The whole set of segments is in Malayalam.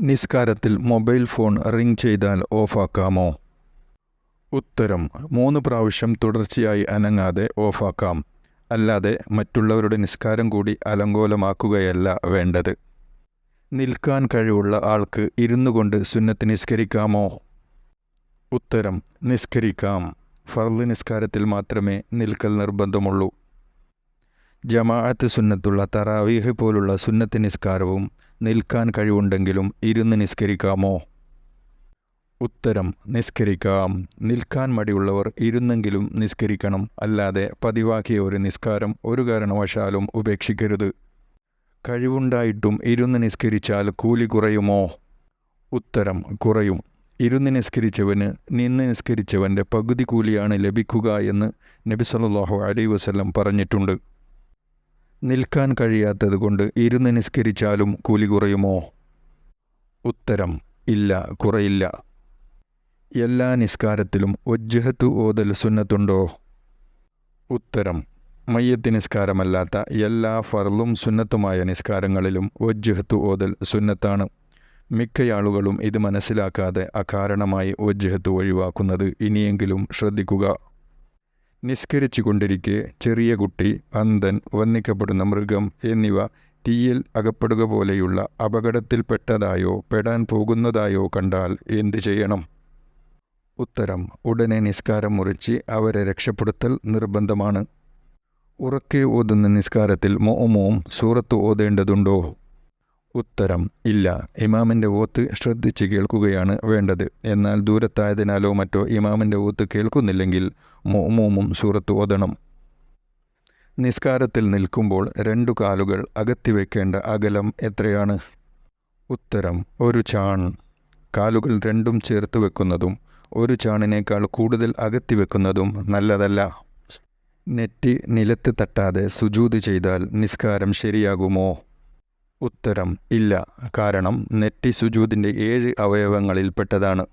നിസ്കാരത്തിൽ മൊബൈൽ ഫോൺ റിംഗ് ചെയ്താൽ ഓഫാക്കാമോ? ഉത്തരം മൂന്ന് പ്രാവശ്യം തുടർച്ചയായി അനങ്ങാതെ ഓഫാക്കാം. അല്ലാതെ മറ്റുള്ളവരുടെ നിസ്കാരം കൂടി അലങ്കോലമാക്കുകയല്ല വേണ്ടത്. നിൽക്കാൻ കഴിവുള്ള ആൾക്ക് ഇരുന്നു കൊണ്ട് സുന്നത്ത് നിസ്കരിക്കാമോ? ഉത്തരം നിസ്കരിക്കാം. ഫർദ് നിസ്കാരത്തിൽ മാത്രമേ നിൽക്കൽ നിർബന്ധമുള്ളൂ. ജമാഅത്ത് സുന്നത്തുള്ള തറാവീഹ് പോലുള്ള സുന്നത്ത് നിസ്കാരവും നിൽക്കാൻ കഴിവുണ്ടെങ്കിലും ഇരുന്ന് നിസ്കരിക്കാമോ? ഉത്തരം നിസ്കരിക്കാം. നിൽക്കാൻ മടിയുള്ളവർ ഇരുന്നെങ്കിലും നിസ്കരിക്കണം. അല്ലാതെ പതിവാക്കിയ ഒരു നിസ്കാരം ഒരു കാരണവശാലും ഉപേക്ഷിക്കരുത്. കഴിവുണ്ടായിട്ടും ഇരുന്ന് നിസ്കരിച്ചാൽ കൂലി കുറയുമോ? ഉത്തരം കുറയും. ഇരുന്ന് നിസ്കരിച്ചവന് നിന്ന് നിസ്കരിച്ചവന്റെ പകുതി കൂലിയാണ് ലഭിക്കുക എന്ന് നബി സല്ലാഹു അലൈഹി വസല്ലം പറഞ്ഞിട്ടുണ്ട്. നിൽക്കാൻ കഴിയാത്തതുകൊണ്ട് ഇരുന്ന് നിസ്കരിച്ചാലും കൂലി കുറയുമോ? ഉത്തരം ഇല്ല കുറയില്ല. എല്ലാ നിസ്കാരത്തിലും ഒജ്ജഹത്ത് ഓതൽ സുന്നത്തുണ്ടോ? ഉത്തരം മയ്യത്ത് നിസ്കാരമല്ലാത്ത എല്ലാ ഫർളും സുന്നത്തുമായ നിസ്കാരങ്ങളിലും ഒജ്ജഹത്ത് ഓതൽ സുന്നത്താണ്. മിക്കയാളുകളും ഇത് മനസ്സിലാക്കാതെ അകാരണമായി ഒജ്ജഹത്ത് ഒഴിവാക്കുന്നത് ഇനിയെങ്കിലും ശ്രദ്ധിക്കുക. നിസ്കരിച്ചു കൊണ്ടിരിക്കെ ചെറിയ കുട്ടി അന്തൻ വന്നിക്കപ്പെടുന്ന മൃഗം എന്നിവ തീയിൽ അകപ്പെടുക പോലെയുള്ള അപകടത്തിൽപ്പെട്ടതായോ പെടാൻ പോകുന്നതായോ കണ്ടാൽ എന്തു ചെയ്യണം? ഉത്തരം ഉടനെ നിസ്കാരം മുറിച്ച് അവരെ രക്ഷപ്പെടുത്തൽ നിർബന്ധമാണ്. ഉറക്കെ ഓതുന്ന നിസ്കാരത്തിൽ മോമോം സൂറത്ത് ഓതേണ്ടതുണ്ടോ? ഉത്തരം ഇല്ല. ഇമാമിന്റെ ഓത്ത് ശ്രദ്ധിച്ച് കേൾക്കുകയാണ് വേണ്ടത്. എന്നാൽ ദൂരത്തായതിനാലോ മറ്റോ ഇമാമിന്റെ ഓത്ത് കേൾക്കുന്നില്ലെങ്കിൽ മോമോമും സൂറത്ത് ഓതണം. നിസ്കാരത്തിൽ നിൽക്കുമ്പോൾ രണ്ടു കാലുകൾ അകത്തി വെക്കേണ്ട അകലം എത്രയാണ്? ഉത്തരം ഒരു ചാൺ. കാലുകൾ രണ്ടും ചേർത്ത് വെക്കുന്നതും ഒരു ചാണിനേക്കാൾ കൂടുതൽ അകത്തി വെക്കുന്നതും നല്ലതല്ല. നെറ്റി നിലത്ത് തട്ടാതെ സുജൂത് ചെയ്താൽ നിസ്കാരം ശരിയാകുമോ? ഉത്തരം ഇല്ല. കാരണം നെറ്റി സുജൂതിന്റെ ഏഴ് അവയവങ്ങളിൽപ്പെട്ടതാണ്.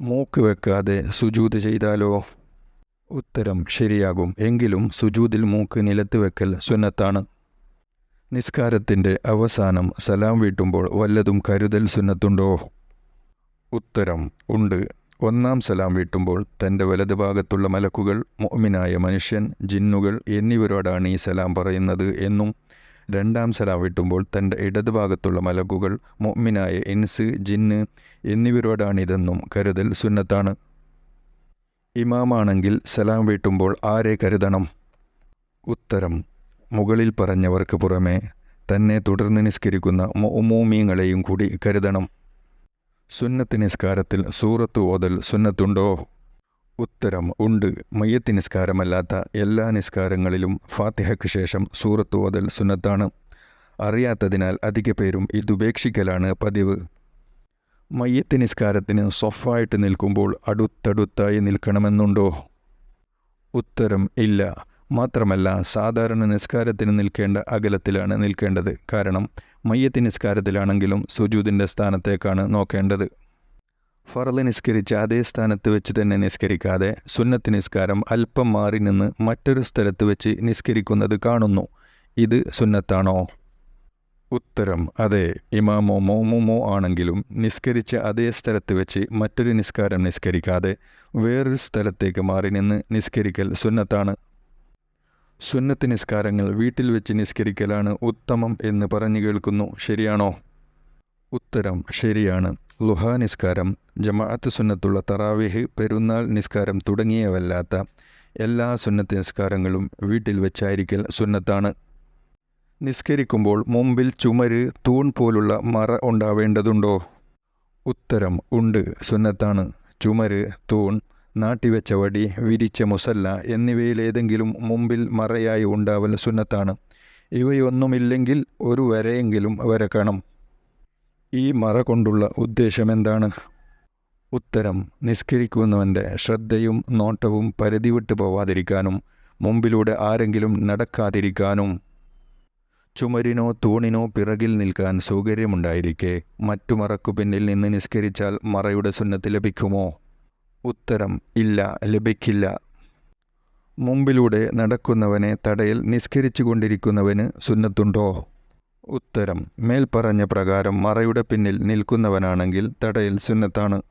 മൂക്ക് വെക്കാതെ സുജൂത് ചെയ്താലോ? ഉത്തരം ശരിയാകും. എങ്കിലും സുജൂതിൽ മൂക്ക് നിലത്ത് വെക്കൽ സുന്നത്താണ്. നിസ്കാരത്തിന്റെ അവസാനം സലാം വീട്ടുമ്പോൾ വല്ലതും കരുതൽ സുന്നത്തുണ്ടോ? ഉത്തരം ഉണ്ട്. ഒന്നാം സലാം വീട്ടുമ്പോൾ തന്റെ വലതുഭാഗത്തുള്ള മലക്കുകൾ മോമിനായ മനുഷ്യൻ ജിന്നുകൾ എന്നിവരോടാണ് ഈ സലാം പറയുന്നത് എന്നും രണ്ടാം സലാം വിട്ടുമ്പോൾ തന്റെ ഇടതുഭാഗത്തുള്ള മലക്കുകൾ മൊമ്മിനായ ഇൻസ് ജിന്ന് എന്നിവരോടാണിതെന്നും കരുതൽ സുന്നത്താണ്. ഇമാമാണെങ്കിൽ സലാം വീട്ടുമ്പോൾ ആരെ കരുതണം? ഉത്തരം മുകളിൽ പറഞ്ഞവർക്ക് പുറമെ തന്നെ തുടർന്ന് നിസ്കരിക്കുന്ന മൊമൂമീങ്ങളെയും കൂടി കരുതണം. സുന്നത്ത് നിസ്കാരത്തിൽ സൂറത്ത് ഓതൽ സുന്നത്തുണ്ടോ? ഉത്തരം ഉണ്ട്. മയ്യത്തി നിസ്കാരമല്ലാത്ത എല്ലാ നിസ്കാരങ്ങളിലും ഫാത്തിഹയ്ക്ക് ശേഷം സൂറത്ത് ഓതൽ സുന്നത്താണ്. അറിയാത്തതിനാൽ അധിക പേരും ഇതുപേക്ഷിക്കലാണ് പതിവ്. മയ്യത്തി നിസ്കാരത്തിന് സൊഫായിട്ട് നിൽക്കുമ്പോൾ അടുത്തടുത്തായി നിൽക്കണമെന്നുണ്ടോ? ഉത്തരം ഇല്ല. മാത്രമല്ല സാധാരണ നിസ്കാരത്തിന് നിൽക്കേണ്ട അകലത്തിലാണ് നിൽക്കേണ്ടത്. കാരണം മയ്യത്തി നിസ്കാരത്തിലാണെങ്കിലും സുജൂതിന്റെ സ്ഥാനത്തേക്കാണ് നോക്കേണ്ടത്. ഫറൽ നിസ്കരിച്ച അതേ സ്ഥാനത്ത് വെച്ച് തന്നെ നിസ്കരിക്കാതെ സുന്നത്ത് നിസ്കാരം അല്പം മാറി നിന്ന് മറ്റൊരു സ്ഥലത്ത് വെച്ച് നിസ്കരിക്കുന്നത് കാണുന്നു. ഇത് സുന്നത്താണോ? ഉത്തരം അതെ. ഇമാമോ മോമുമോ ആണെങ്കിലും നിസ്കരിച്ച അതേ സ്ഥലത്ത് വെച്ച് മറ്റൊരു നിസ്കാരം നിസ്കരിക്കാതെ വേറൊരു സ്ഥലത്തേക്ക് മാറി നിന്ന് നിസ്കരിക്കൽ സുന്നത്താണ്. സുന്നത്ത് നിസ്കാരങ്ങൾ വീട്ടിൽ വെച്ച് നിസ്കരിക്കലാണ് ഉത്തമം എന്ന് പറഞ്ഞു കേൾക്കുന്നു. ശരിയാണോ? ഉത്തരം ശരിയാണ്. ലുഹ നിസ്കാരം ജമാഅത്ത് സുന്നത്തുള്ള തറാവിഹ് പെരുന്നാൾ നിസ്കാരം തുടങ്ങിയവല്ലാത്ത എല്ലാ സുന്നത്ത് നിസ്കാരങ്ങളും വീട്ടിൽ വെച്ചായിരിക്കൽ സുന്നത്താണ്. നിസ്കരിക്കുമ്പോൾ മുമ്പിൽ ചുമര് തൂൺ പോലുള്ള മറ ഉണ്ടാവേണ്ടതുണ്ടോ? ഉത്തരം ഉണ്ട് സുന്നത്താണ്. ചുമര് തൂൺ നാട്ടിവെച്ച വടി വിരിച്ച മുസല്ല എന്നിവയിലേതെങ്കിലും മുമ്പിൽ മറയായി ഉണ്ടാവൽ സുന്നത്താണ്. ഇവയൊന്നുമില്ലെങ്കിൽ ഒരു വരയെങ്കിലും വരക്കണം. ഈ മറ കൊണ്ടുള്ള ഉദ്ദേശം എന്താണ് ഉത്തരം നിസ്കരിക്കുന്നവന്റെ ശ്രദ്ധയും നോട്ടവും പരിധി വിട്ടു പോവാതിരിക്കാനും മുമ്പിലൂടെ ആരെങ്കിലും നടക്കാതിരിക്കാനും. ചുമരിനോ തൂണിനോ പിറകിൽ നിൽക്കാൻ സൗകര്യമുണ്ടായിരിക്കെ മറ്റു മറക്കു പിന്നിൽ നിന്ന് നിസ്കരിച്ചാൽ മറയുടെ സുന്നത്ത് ലഭിക്കുമോ? ഉത്തരം ഇല്ല ലഭിക്കില്ല. മുമ്പിലൂടെ നടക്കുന്നവനെ തടയിൽ നിസ്കരിച്ചു കൊണ്ടിരിക്കുന്നവന് സുന്നത്തുണ്ടോ? ഉത്തരം. മേൽപ്പറഞ്ഞ പ്രകാരം മറയുടെ പിന്നിൽ നിൽക്കുന്നവനാണെങ്കിൽ തടയിൽ സുന്നത്താണ്.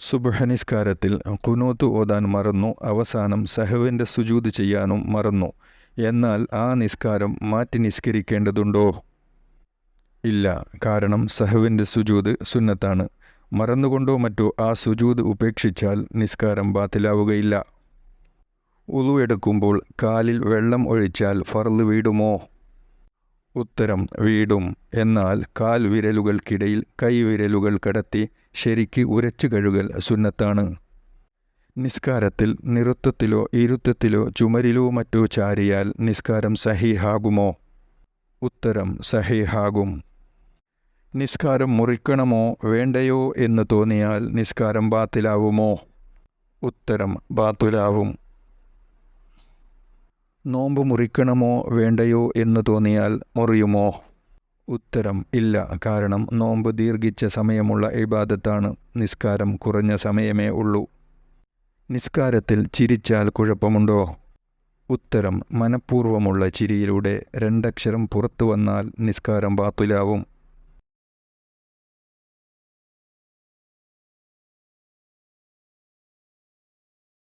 സുബഹനിസ്കാരത്തിൽ കുനൂത്ത് ഓതാൻ മറന്നു. അവസാനം സഹവിന്റെ സുജൂത് ചെയ്യാനും മറന്നു. എന്നാൽ ആ നിസ്കാരം മാറ്റി നിസ്കരിക്കേണ്ടതുണ്ടോ? ഇല്ല. കാരണം സഹവിന്റെ സുജൂത് സുന്നത്താണ്. മറന്നുകൊണ്ടോ മറ്റോ ആ സുജൂത് ഉപേക്ഷിച്ചാൽ നിസ്കാരം ബാത്തിലാവുകയില്ല. ഉളു എടുക്കുമ്പോൾ കാലിൽ വെള്ളം ഒഴിച്ചാൽ ഫർൾ വീടുമോ? ഉത്തരം വീടും. എന്നാൽ കാൽ വിരലുകൾക്കിടയിൽ കൈവിരലുകൾ കടത്തി ശരിക്ക് ഉരച്ചു കഴുകൽ സുന്നത്താണ്. നിസ്കാരത്തിൽ നിറുത്തത്തിലോ ഇരുത്തത്തിലോ ചുമരിലോ മറ്റോ ചാരിയാൽ നിസ്കാരം സഹിഹാകുമോ? ഉത്തരം സഹിഹാകും. നിസ്കാരം മുറിക്കണമോ? വേണ്ടയോ എന്ന് തോന്നിയാൽ നിസ്കാരം ബാത്തിലാവുമോ? ഉത്തരം ബാത്തുലാവും. നോമ്പ് മുറിക്കണമോ വേണ്ടയോ എന്ന് തോന്നിയാൽ മുറിയുമോ? ഉത്തരം ഇല്ല. കാരണം നോമ്പ് ദീർഘിച്ച സമയമുള്ള ഇബാദത്താണ്. നിസ്കാരം കുറഞ്ഞ സമയമേ ഉള്ളൂ. നിസ്കാരത്തിൽ ചിരിച്ചാൽ കുഴപ്പമുണ്ടോ? ഉത്തരം മനഃപൂർവമുള്ള ചിരിയിലൂടെ രണ്ടക്ഷരം പുറത്തു വന്നാൽ നിസ്കാരം ബാത്തുലാവും.